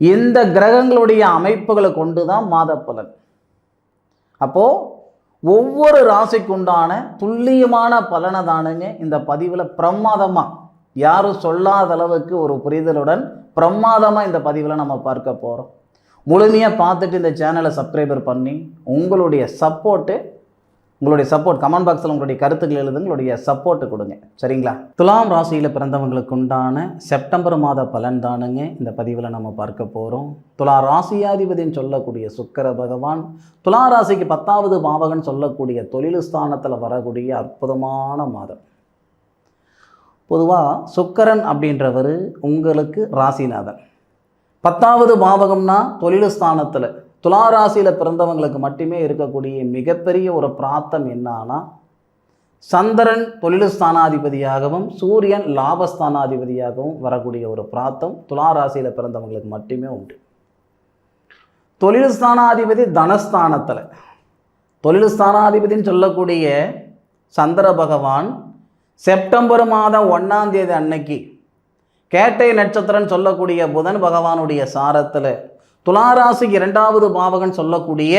இந்த கிரகங்களுடைய அமைப்புகளை கொண்டு தான் மாத பலன் அப்போது ஒவ்வொரு ராசிக்குண்டான துல்லியமான பலனை தானுங்க இந்த பதிவில் பிரமாதமாக யாரும் சொல்லாத அளவுக்கு ஒரு புரிதலுடன் பிரமாதமாக இந்த பதிவில் நம்ம பார்க்க போகிறோம் முழுமையாக பார்த்துட்டு இந்த சேனலை சப்ஸ்கிரைபர் பண்ணி உங்களுடைய சப்போர்ட்டு உங்களுடைய சப்போர்ட் கமெண்ட் பாக்ஸில் உங்களுடைய கருத்துக்கள் எழுது உங்களுடைய சப்போர்ட்டு கொடுங்க. சரிங்களா? துலாம் ராசியில் பிறந்தவங்களுக்கு உண்டான செப்டம்பர் மாத பலன் தானுங்க. இந்த பதிவில் நம்ம பார்க்க போகிறோம் துலா ராசியாதிபதின்னு சொல்லக்கூடிய சுக்கர பகவான் துலா ராசிக்கு பத்தாவது பாவகன் சொல்லக்கூடிய தொழிலுஸ்தானத்தில் வரக்கூடிய அற்புதமான மாதம். பொதுவாக சுக்கரன் அப்படின்றவர் உங்களுக்கு ராசிநாதன். பத்தாவது பாவகம்னா தொழில் ஸ்தானத்தில் துலா ராசியில் பிறந்தவங்களுக்கு மட்டுமே இருக்கக்கூடிய மிகப்பெரிய ஒரு பிராத்தம் என்னன்னா சந்திரன் தொழில் ஸ்தானாதிபதியாகவும் சூரியன் லாபஸ்தானாதிபதியாகவும் வரக்கூடிய ஒரு பிராத்தம் துலா ராசியில் பிறந்தவங்களுக்கு மட்டுமே உண்டு. தொழில் ஸ்தானாதிபதி தனஸ்தானத்தில். தொழில்ஸ்தானாதிபதின்னு சொல்லக்கூடிய சந்திர பகவான் செப்டம்பர் மாதம் ஒன்றாம் தேதி அன்னைக்கு கேட்டை நட்சத்திரன் சொல்லக்கூடிய புதன் பகவானுடைய சாரத்தில் துளாராசிக்கு இரண்டாவது பாவகன் சொல்லக்கூடிய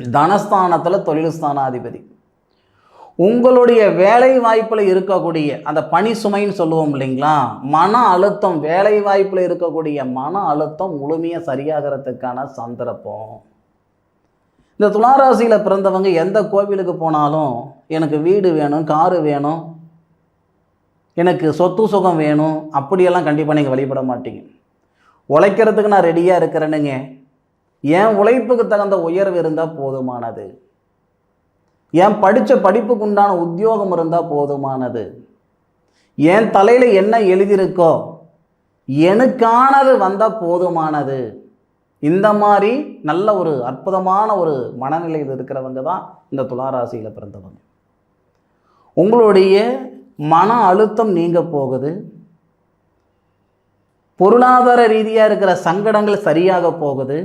தனஸ்தானத்தில் தொழில் ஸ்தானாதிபதி உங்களுடைய வேலை வாய்ப்பில் இருக்கக்கூடிய அந்த பணி சுமைன்னு சொல்லுவோம் இல்லைங்களா? மன அழுத்தம் வேலை வாய்ப்பில் இருக்கக்கூடிய மன அழுத்தம் முழுமையாக சரியாகிறதுக்கான சந்தர்ப்பம். இந்த துளாராசியில் பிறந்தவங்க எந்த கோவிலுக்கு போனாலும் எனக்கு வீடு வேணும் காரு வேணும் எனக்கு சொத்து சுகம் வேணும் அப்படியெல்லாம் கண்டிப்பாக நீங்கள் வழிபட மாட்டீங்க. உழைக்கிறதுக்கு நான் ரெடியாக இருக்கிறேனுங்க. என் உழைப்புக்கு தகுந்த உயர்வு இருந்தால் போதுமானது. என் படித்த படிப்புக்கு உண்டான உத்தியோகம் இருந்தால் போதுமானது. என் தலையில் என்ன எழுதியிருக்கோ எனக்கானது வந்தால் போதுமானது. இந்த மாதிரி நல்ல ஒரு அற்புதமான ஒரு மனநிலையில் இருக்கிறவங்க தான் இந்த துளாராசியில் பிறந்தவங்க. உங்களுடைய மன அழுத்தம் நீங்க போகுது. பொருளாதார ரீதியாக இருக்கிற சங்கடங்கள் சரியாக போகுது.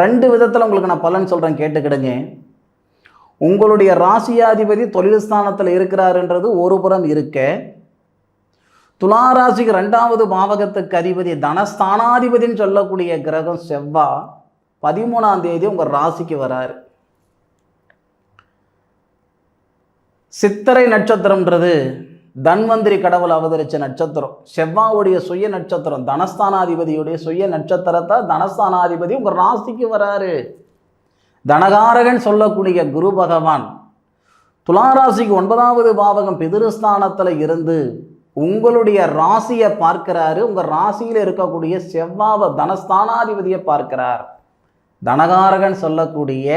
ரெண்டு விதத்தில் உங்களுக்கு நான் பலன் சொல்கிறேன் கேட்டுக்கிடுங்க. உங்களுடைய ராசியாதிபதி தொழில் ஸ்தானத்தில் இருக்கிறாருன்றது ஒரு புறம் இருக்க. துளாராசிக்கு ரெண்டாவது பாவகத்துக்கு அதிபதி தனஸ்தானாதிபதினு சொல்லக்கூடிய கிரகம் செவ்வா பதிமூணாம் தேதி உங்கள் ராசிக்கு வராரு. சித்திரை நட்சத்திரம்ன்றது தன்வந்திரி கடவுள் அவதரித்த நட்சத்திரம். செவ்வாவுடைய சுய நட்சத்திரம். தனஸ்தானாதிபதியுடைய சுய நட்சத்திரத்தை தனஸ்தானாதிபதி உங்கள் ராசிக்கு வராரு. தனகாரகன் சொல்லக்கூடிய குரு பகவான் துளாராசிக்கு ஒன்பதாவது பாவகம் பிதிருஸ்தானத்தில் இருந்து உங்களுடைய ராசியை பார்க்கிறாரு. உங்கள் ராசியில் இருக்கக்கூடிய செவ்வாவை தனஸ்தானாதிபதியை பார்க்கிறார். தனகாரகன் சொல்லக்கூடிய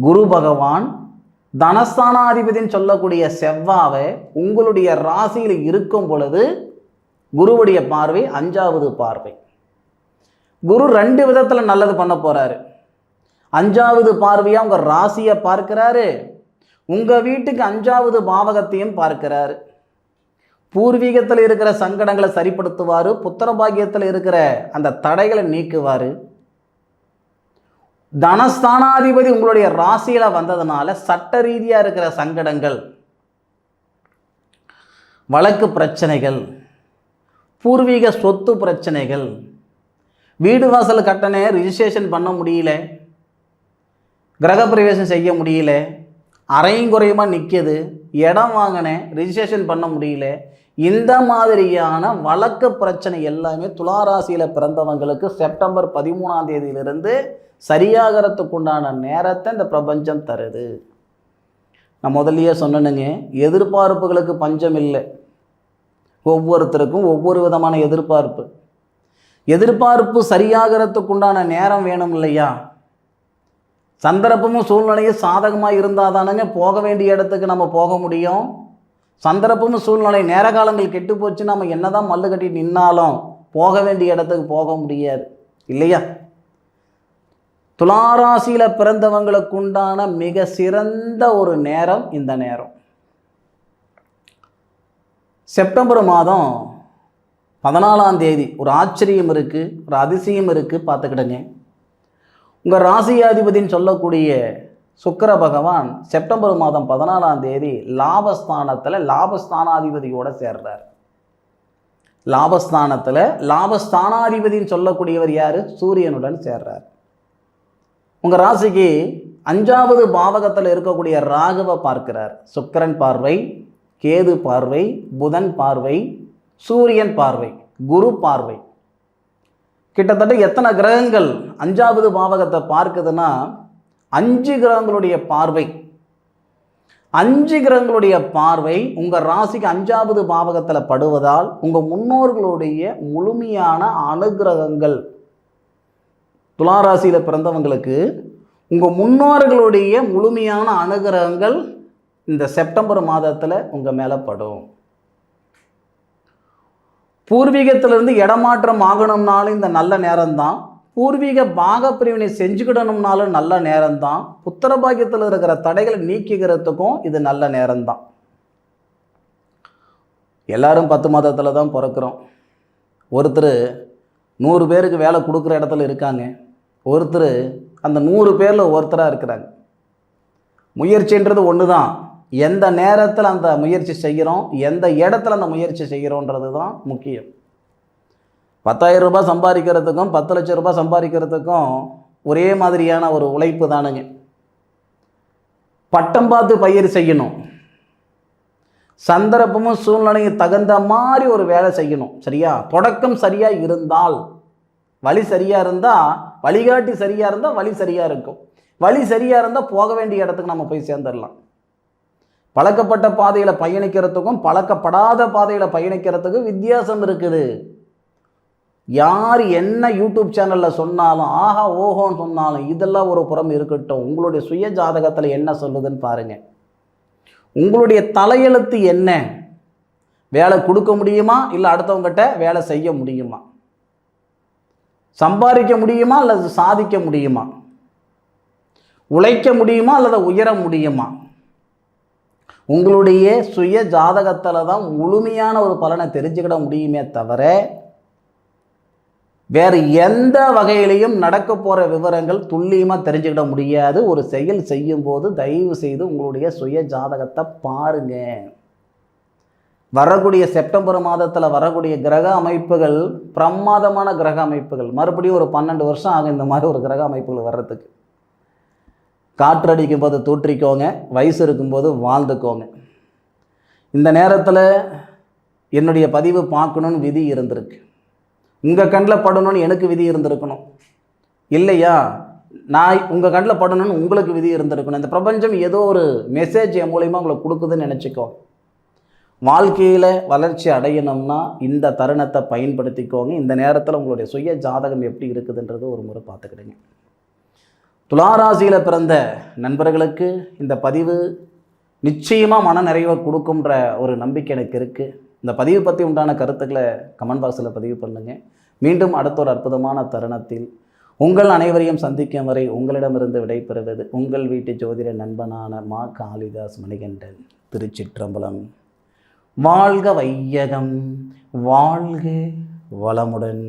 குரு பகவான் தனஸ்தானாதிபதினு சொல்லக்கூடிய செவ்வாவை உங்களுடைய ராசியில் இருக்கும் பொழுது குருவுடைய பார்வை அஞ்சாவது பார்வை. குரு ரெண்டு விதத்தில் நல்லது பண்ண போகிறாரு அஞ்சாவது பார்வையாக உங்கள் ராசியை பார்க்கிறாரு. உங்கள் வீட்டுக்கு அஞ்சாவது பாவகத்தையும் பார்க்கிறாரு. பூர்வீகத்தில் இருக்கிற சங்கடங்களை சரிப்படுத்துவார் புத்திர பாக்கியத்தில் இருக்கிற அந்த தடைகளை நீக்குவார். தனஸ்தானாதிபதி உங்களுடைய ராசியில் வந்ததுனால சட்ட ரீதியாக இருக்கிற சங்கடங்கள் வழக்கு பிரச்சனைகள் பூர்வீக சொத்து பிரச்சனைகள் வீடு வாசல் கட்டணே ரிஜிஸ்ட்ரேஷன் பண்ண முடியல கிரகப்பிரவேசம் செய்ய முடியல அரையும் குறையுமா நிற்கிது இடம் வாங்கினேன் ரிஜிஸ்ட்ரேஷன் பண்ண முடியல இந்த மாதிரியான வழக்கு பிரச்சனை எல்லாமே துளாராசியில் பிறந்தவங்களுக்கு செப்டம்பர் பதிமூணாம் தேதியிலிருந்து சரியாகிறதுக்குண்டான நேரத்தை இந்த பிரபஞ்சம் தருது. நான் முதல்லையே சொன்னனுங்க எதிர்பார்ப்புகளுக்கு பஞ்சம் இல்லை. ஒவ்வொருத்தருக்கும் ஒவ்வொரு விதமான எதிர்பார்ப்பு. எதிர்பார்ப்பு சரியாகிறதுக்குண்டான நேரம் வேணும் இல்லையா? சந்தர்ப்பமும் சூழ்நிலையும் சாதகமாக இருந்தால் தானேங்க போக வேண்டிய இடத்துக்கு நம்ம போக முடியும். சந்தர்ப்பமும் சூழ்நிலை நேர காலங்கள் கெட்டு போச்சு நம்ம என்னதான் மல்லு கட்டி நின்னாலும் போக வேண்டிய இடத்துக்கு போக முடியாது. இல்லையா? துளாராசியில் பிறந்தவங்களுக்கு உண்டான மிக சிறந்த ஒரு நேரம் இந்த நேரம். செப்டம்பர் மாதம் பதினாலாம் தேதி ஒரு ஆச்சரியம் இருக்குது ஒரு அதிசயம் இருக்குது பார்த்துக்கிடுங்க. உங்கள் ராசியாதிபதின்னு சொல்லக்கூடிய சுக்கர பகவான் செப்டம்பர் மாதம் பதினாலாம் தேதி லாபஸ்தானத்தில் லாபஸ்தானாதிபதியோடு சேர்றார். லாபஸ்தானத்தில் லாபஸ்தானாதிபதின்னு சொல்லக்கூடியவர் யார்? சூரியனுடன் சேர்றார். உங்கள் ராசிக்கு அஞ்சாவது பாவகத்தில் இருக்கக்கூடிய ராகுவை பார்க்கிறார். சுக்கரன் பார்வை கேது பார்வை புதன் பார்வை சூரியன் பார்வை குரு பார்வை. கிட்டத்தட்ட எத்தனை கிரகங்கள் அஞ்சாவது பாவகத்தை பார்க்குதுன்னா அஞ்சு கிரகங்களுடைய பார்வை. அஞ்சு கிரகங்களுடைய பார்வை உங்கள் ராசிக்கு அஞ்சாவது பாவகத்தில் படுவதால் உங்கள் முன்னோர்களுடைய முழுமையான அனுகிரகங்கள் துளாராசியில் பிறந்தவங்களுக்கு உங்கள் முன்னோர்களுடைய முழுமையான அனுகிரகங்கள் இந்த செப்டம்பர் மாதத்தில் உங்கள் மேலே படும். பூர்வீகத்திலிருந்து இடமாற்றம் ஆகணும்னாலும் இந்த நல்ல நேரம்தான். பூர்வீக பாக பிரிவினை செஞ்சுக்கிடணும்னாலும் நல்ல நேரம்தான். புத்திர பாக்கியத்தில் இருக்கிற தடைகளை நீக்கிக்கிறதுக்கும் இது நல்ல நேரம்தான். எல்லாரும் பத்து மாதத்தில் தான் பிறக்கிறோம். ஒருத்தர் நூறு பேருக்கு வேலை கொடுக்குற இடத்துல இருக்காங்க. ஒருத்தர் அந்த நூறு பேரில் ஒருத்தராக இருக்கிறாங்க. முயற்சின்றது ஒன்று தான் எந்த நேரத்தில் அந்த முயற்சி செய்கிறோம் எந்த இடத்துல அந்த முயற்சி செய்கிறோன்றது தான் முக்கியம். பத்தாயிரம் ரூபாய் சம்பாதிக்கிறதுக்கும் பத்து லட்சம் ரூபாய் சம்பாதிக்கிறதுக்கும் ஒரே மாதிரியான ஒரு உழைப்பு தானுங்க. பட்டம் பார்த்து பயிர் செய்யணும். சந்தர்ப்பமும் சூழ்நிலையும் தகுந்த மாதிரி ஒரு வேலை செய்யணும். சரியா? தொடக்கம் சரியாக இருந்தால் வழி சரியாக இருந்தால் வழிகாட்டி சரியாக இருந்தால் வழி சரியாக இருக்கும். வழி சரியாக இருந்தால் போக வேண்டிய இடத்துக்கு நம்ம போய் சேர்ந்துடலாம். பழக்கப்பட்ட பாதையில் பயணிக்கிறதுக்கும் பழக்கப்படாத பாதையில் பயணிக்கிறதுக்கும் வித்தியாசம் இருக்குது. யார் என்ன யூடியூப் சேனலில் சொன்னாலும் ஆஹா ஓஹோன்னு சொன்னாலும் இதெல்லாம் ஒரு புறம் இருக்கட்டும். உங்களுடைய சுய ஜாதகத்தில் என்ன சொல்லுதுன்னு பாருங்கள் உங்களுடைய தலையெழுத்து என்ன? வேலை கொடுக்க முடியுமா? இல்லை அடுத்தவங்ககிட்ட வேலை செய்ய முடியுமா? சம்பாதிக்க முடியுமா? அல்லது சாதிக்க முடியுமா? உழைக்க முடியுமா? அல்லது உயர முடியுமா? உங்களுடைய சுய ஜாதகத்தில் தான் முழுமையான ஒரு பலனை தெரிஞ்சுக்கிட முடியுமே தவிர வேறு எந்த வகையிலையும் நடக்க போகிற விவரங்கள் துல்லியமாக தெரிஞ்சுக்கிட முடியாது. ஒரு செயல் செய்யும்போது தயவு செய்து உங்களுடைய சுய ஜாதகத்தை பாருங்க. வரக்கூடிய செப்டம்பர் மாதத்தில் வரக்கூடிய கிரக அமைப்புகள் பிரமாதமான கிரக அமைப்புகள். மறுபடியும் ஒரு பன்னெண்டு வருஷம் ஆகும் இந்த மாதிரி ஒரு கிரக அமைப்புகள் வர்றதுக்கு. காற்றடிக்கும் போது தூற்றிக்கோங்க வயசு இருக்கும்போது வாழ்ந்துக்கோங்க. இந்த நேரத்தில் என்னுடைய பதிவு பார்க்கணுன்னு விதி இருந்திருக்கு. உங்கள் கண்ணில் படணும்னு எனக்கு விதி இருந்திருக்கணும். இல்லையா? நான் உங்கள் கண்ணில் படணும்னு உங்களுக்கு விதி இருந்திருக்கணும். இந்த பிரபஞ்சம் ஏதோ ஒரு மெசேஜ் என் மூலயமா உங்களுக்கு கொடுக்குதுன்னு நினச்சிக்கோ. வாழ்க்கையில் வளர்ச்சி அடையணும்னா இந்த தருணத்தை பயன்படுத்திக்கோங்க. இந்த நேரத்தில் உங்களுடைய சுய ஜாதகம் எப்படி இருக்குதுன்றது ஒரு முறை பார்த்துக்கிடுங்க. துளாராசியில் பிறந்த நண்பர்களுக்கு இந்த பதிவு நிச்சயமாக மன நிறைவை கொடுக்குன்ற ஒரு நம்பிக்கை எனக்கு இருக்குது இந்த பதிவு பற்றி உண்டான கருத்துக்களை கமெண்ட் பாக்ஸில் பதிவு பண்ணுங்கள் மீண்டும் அடுத்த ஒரு அற்புதமான தருணத்தில் உங்கள் அனைவரையும் சந்திக்கும் வரை உங்களிடமிருந்து விடைபெறுவது உங்கள் வீட்டு ஜோதிட நண்பனான மா காளிதாஸ் மணிகண்டன் திருச்சிற்றம்பலம். வாழ்க வையகம் வாழ்க வளமுடன்.